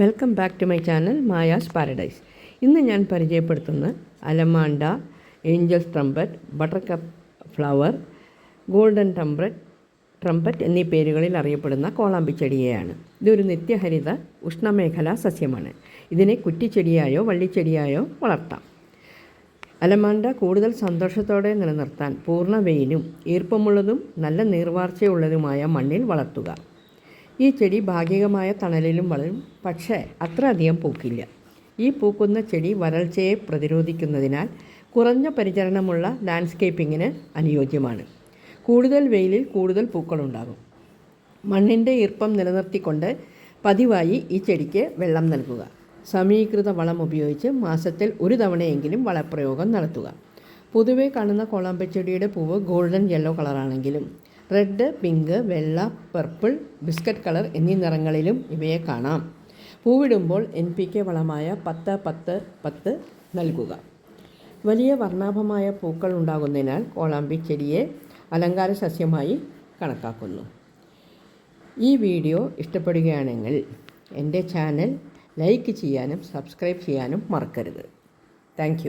Welcome back to my channel Maya's paradise ഇന്ന് ഞാൻ പരിചയപ്പെടുത്തുന്ന allamanda angels trumpet buttercup flower golden trumpet trumpet എന്നീ പേരുകളിൽ അറിയപ്പെടുന്ന കോളാമ്പി ചെടിയെയാണ് ഇതൊരു നിത്യഹരിത ഉഷ്ണമേഖലാ സസ്യമാണ്. ഇതിനെ കുറ്റിച്ചെടിയായോ വള്ളിച്ചെടിയായോ വളർത്താം. അലമാണ്ട കൂടുതൽ സന്തോഷത്തോടെ നിലനിർത്താൻ പൂർണ വെയിലും ഈർപ്പമുള്ളതും നല്ല നീർവാർച്ചയുള്ളതുമായ മണ്ണിൽ വളർത്തുക. ഈ ചെടി ഭാഗികമായ തണലിലും വളരും പക്ഷേ അത്ര അധികം പൂക്കില്ല. ഈ പൂക്കുന്ന ചെടി വരൾച്ചയെ പ്രതിരോധിക്കുന്നതിനാൽ കുറഞ്ഞ പരിചരണമുള്ള ലാൻഡ്സ്കേപ്പിങ്ങിന് അനുയോജ്യമാണ്. കൂടുതൽ വെയിലിൽ കൂടുതൽ പൂക്കളുണ്ടാകും. മണ്ണിന്റെ ഈർപ്പം നിലനിർത്തിക്കൊണ്ട് പതിവായി ഈ ചെടിക്ക് വെള്ളം നൽകുക. സമീകൃത വളം ഉപയോഗിച്ച് മാസത്തിൽ ഒരു തവണയെങ്കിലും വളപ്രയോഗം നടത്തുക. പൊതുവെ കാണുന്ന കോളാമ്പച്ചെടിയുടെ പൂവ് ഗോൾഡൻ യെല്ലോ കളറാണെങ്കിലും റെഡ് പിങ്ക് വെള്ള പർപ്പിൾ ബിസ്ക്കറ്റ് കളർ എന്നീ നിറങ്ങളിലും ഇവയെ കാണാം. പൂവിടുമ്പോൾ എൻ പി കെ വളമായ പത്ത് പത്ത് പത്ത് നൽകുക. വലിയ വർണാഭമായ പൂക്കൾ ഉണ്ടാകുന്നതിനാൽ കോളാമ്പി ചെടിയെ അലങ്കാര സസ്യമായി കണക്കാക്കുന്നു. ഈ വീഡിയോ ഇഷ്ടപ്പെടുകയാണെങ്കിൽ എന്റെ ചാനൽ ലൈക്ക് ചെയ്യാനും സബ്സ്ക്രൈബ് ചെയ്യാനും മറക്കരുത്. താങ്ക്